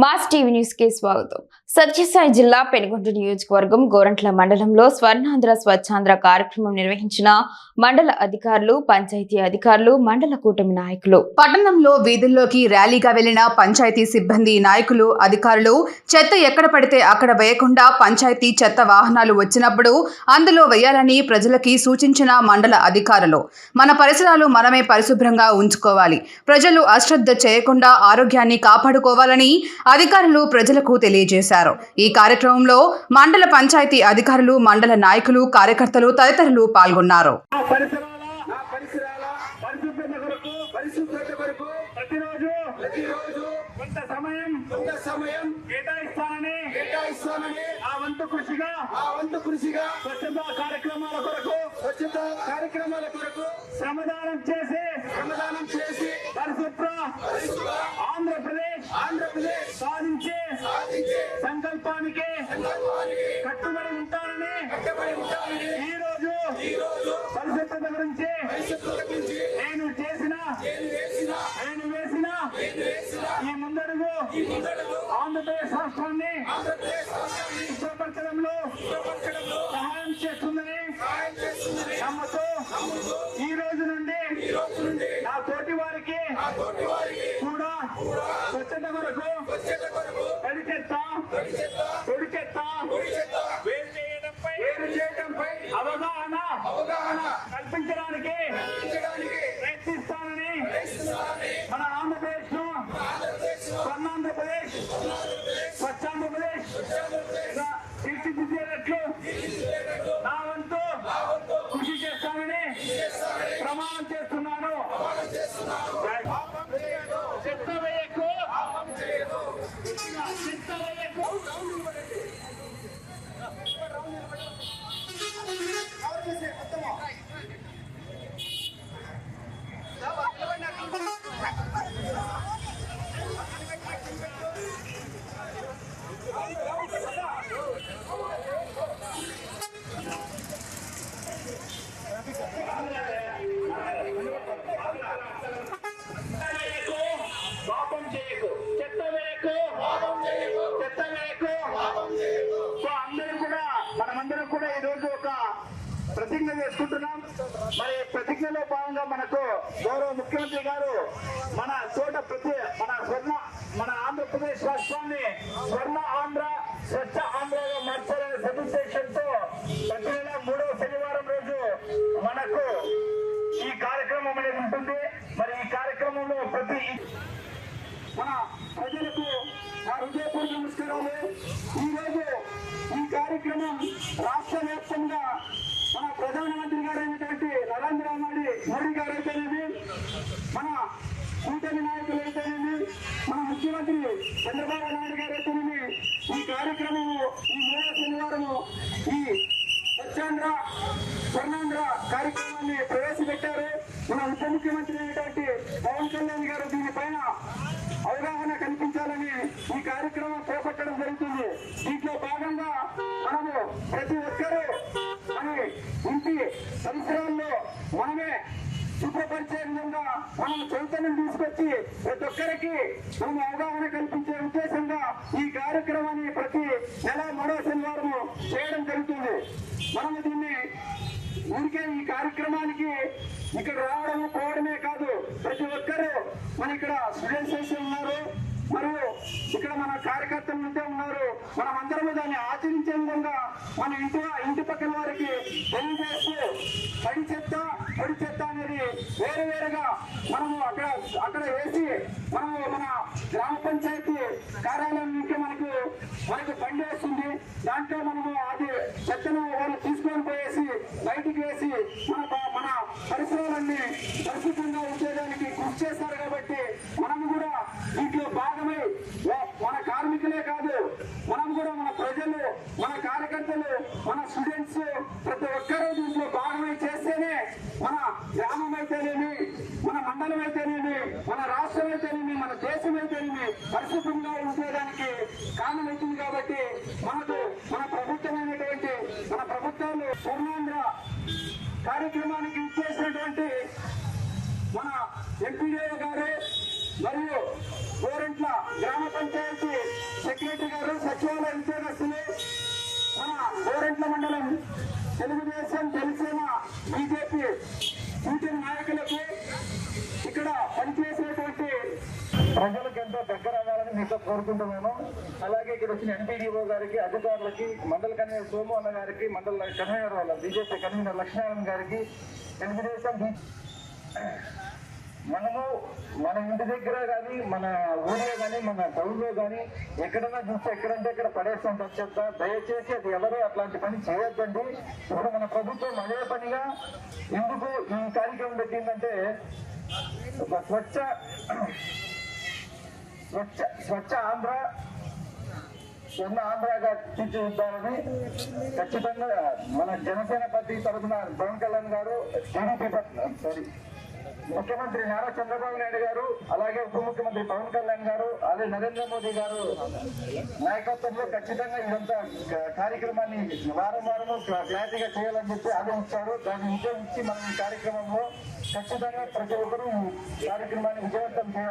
Mass TV న్యూస్కి స్వాగతం. సత్యసాయి జిల్లా పెనుగొండ నియోజకవర్గం గోరంట్ల మండలంలో స్వర్ణాంధ్ర స్వచ్ఛాంధ్ర కార్యక్రమం నిర్వహించిన మండల అధికారులు పంచాయతీ అధికారులు మండల కూటమి నాయకులు. పట్టణంలో వీధుల్లోకి ర్యాలీగా వెళ్ళిన పంచాయతీ సిబ్బంది నాయకులు అధికారులు చెత్త ఎక్కడ పడితే అక్కడ వేయకుండా పంచాయతీ చెత్త వాహనాలు వచ్చినప్పుడు అందులో వేయాలని ప్రజలకి సూచించిన మండల అధికారులు. మన పరిసరాలు మనమే పరిశుభ్రంగా ఉంచుకోవాలి. ప్రజలు అశ్రద్ధ చేయకుండా ఆరోగ్యాన్ని కాపాడుకోవాలని అధికారులు ప్రజలకు తెలియజేశారు. ఈ కార్యక్రమంలో మండల పంచాయతీ అధికారులు మండల నాయకులు కార్యకర్తలు తదితరులు పాల్గొన్నారు. సమయం కొంత సమయం కేటాయిస్తానని కేటాయిస్తానని ఆ వంతు కృషిగా ఆ వంతు కృషిగా కార్యక్రమాల కొరకు కార్యక్రమాల కొరకు శ్రమదానం చేసి శ్రమదానం చేసి పరిశుభ్ర పరిశుభ్ర కట్టుబడి ఉంటానని ఈ రోజు ఈ రోజు పరిశుభ్రత గురించి నేను చేసిన నేను వేసిన ఈ ముందడుగు ఆంధ్రప్రదేశ్ రాష్ట్రాన్ని ఇష్టపరచడంలో సహాయం చేస్తుందని నమ్మతో ఈ రోజు నుండి నా తోటి వారికి కూడా స్వచ్ఛత కొరకు తడి చెత్త ప్రతిజ్ఞ చేసుకుంటున్నాం. మరి ప్రతిజ్ఞలో భాగంగా మనకు గౌరవ ముఖ్యమంత్రి గారు మన తోట ప్రతి మన స్వర్ణ మన ఆంధ్రప్రదేశ్ రాష్ట్రాన్ని స్వర్ణ ఆంధ్ర స్వచ్ఛ ఆంధ్రగా మార్చాలనే సదుద్దేశంతో ప్రతి నెల మూడవ శనివారం రోజు మనకు ఈ కార్యక్రమం అనేది ఉంటుంది. మరి ఈ కార్యక్రమంలో ప్రతి మన ప్రజలకు నా హృదయపూర్వక నమస్కారాలు. ఈరోజు ఈ కార్యక్రమం రాష్ట్ర వ్యాప్తంగా మన ప్రధానమంత్రి గారు అయినటువంటి నరేంద్ర మోడీ మోడీ గారు అయితేనేమి మన కూటమి నాయకులు అయితేనేమి? మన ముఖ్యమంత్రి చంద్రబాబు నాయుడు గారు అయితేనేమి ఈ కార్యక్రమము ఈ మూడో శనివారము ఈ స్వచ్ఛాంధ్ర స్వర్ణాంధ్ర కార్యక్రమాన్ని ప్రవేశపెట్టారు. మన ఉప ముఖ్యమంత్రి అయినటువంటి పవన్ కళ్యాణ్ గారు దీనిపైన అవగాహన కల్పించాలని ఈ కార్యక్రమం చేపట్టడం జరుగుతుంది. దీంట్లో భాగంగా మనము ప్రతి ఒక్కరూ మన ఇంటి పరిసరాలు మనమే శుభ్రపరిచే విధంగా మనం చైతన్యం తీసుకొచ్చి ప్రతి ఒక్కరికి మనం అవగాహన కల్పించే ఉద్దేశంగా ఈ కార్యక్రమాన్ని ప్రతి నెల మూడో శనివారం చేయడం జరుగుతుంది. మనము దీన్ని ఊరికే ఈ కార్యక్రమానికి ఇక్కడ రావడము పోవడమే కాదు ప్రతి ఒక్కరూ మన ఇక్కడ స్టూడెంట్స్ ఉన్నారు. మరియు ఇక్కడ మన కార్యకర్తలు ఉంటే ఉన్నారు. మనం అందరము దాన్ని ఆచరించే విధంగా మన ఇంటి ఇంటి పక్కన వారికి తెలియజేస్తూ పడి చెత్త పొడి చెత్త అనేది వేరు వేరుగా మనము అక్కడ అక్కడ వేసి మనము మన గ్రామ పంచాయతీ కార్యాలయం నుంచి మనకు మనకు బండి వస్తుంది. దాంట్లో మనము అది చెత్తను వాళ్ళు తీసుకొని పోయేసి బయటికి వేసి మన మన పరిసరాలన్నీ పరిస్థితి ఉంచేదానికి కృషి చేస్తారు కాబట్టి మనము కూడా దీంట్లో భాగమై ఓ- మన కార్మికులే కాదు మనం కూడా మన ప్రజలు మన కార్యకర్తలు మన స్టూడెంట్స్ ప్రతి ఒక్కరూ దీంట్లో భాగమై చేస్తేనే మన గ్రామం అయితేనేమి మన మండలం అయితేనేమి మన రాష్ట్రం అయితేనేమి మన దేశం అయితేనేమి పరిశుభ్రంగా ఉండేదానికి కారణమవుతుంది కాబట్టి మనకు మన ప్రభుత్వమైనటువంటి మన ప్రభుత్వాలు స్వర్ణాంధ్ర కార్యక్రమానికి ఇచ్చేసినటువంటి మన ఎంపీడీఓ గారు మరియు గోరెంట్ల గ్రామ పంచాయతీ తెలుగుదేశం జనసేన బీజేపీ కూటమి నాయకులకు ఇక్కడ పనిచేసేటువంటి ప్రజలకు ఎంతో దగ్గర అవ్వాలని మీతో కోరుకుంటున్నాను. అలాగే ఇక్కడ వచ్చిన ఎంపీడీఓ గారికి అధికారులకి మండల కన్వీనర్ సోము అన్న గారికి మండల కన్వీనర్ వాళ్ళ బీజేపీ కన్వీనర్ లక్ష్మీనారాయణ గారికి తెలుగుదేశం మనము మన ఇంటి దగ్గర కానీ మన ఊళ్ళో కానీ మన టౌన్లో కానీ ఎక్కడన్నా చూస్తే ఎక్కడంటే ఎక్కడ పడేస్తాం చెత్త. దయచేసి అది ఎవరు అట్లాంటి పని చేయొద్దండి. ఇప్పుడు మన ప్రభుత్వం అదే పనిగా ఎందుకు ఈ కార్యక్రమం పెట్టిందంటే ఒక స్వచ్ఛ స్వచ్ఛ స్వచ్ఛ ఆంధ్ర చిన్న ఆంధ్రగా తీర్చిదిద్దాలని ఖచ్చితంగా మన జనసేన పార్టీ తరఫున పవన్ కళ్యాణ్ గారు టీడీపీ సారీ ముఖ్యమంత్రి నారా చంద్రబాబు నాయుడు గారు అలాగే ఉప ముఖ్యమంత్రి పవన్ కళ్యాణ్ గారు అలాగే నరేంద్ర మోదీ గారు నాయకత్వంలో ఖచ్చితంగా ఇదంతా కార్యక్రమాన్ని వారం వారము క్లా- క్లారిటీగా చేయాలని చెప్పి ఆదేశించారు దాన్ని విజయించి మనం ఈ కార్యక్రమంలో ఖచ్చితంగా ప్రతి ఒక్కరూ కార్యక్రమాన్ని విజయవంతం చేయాలి.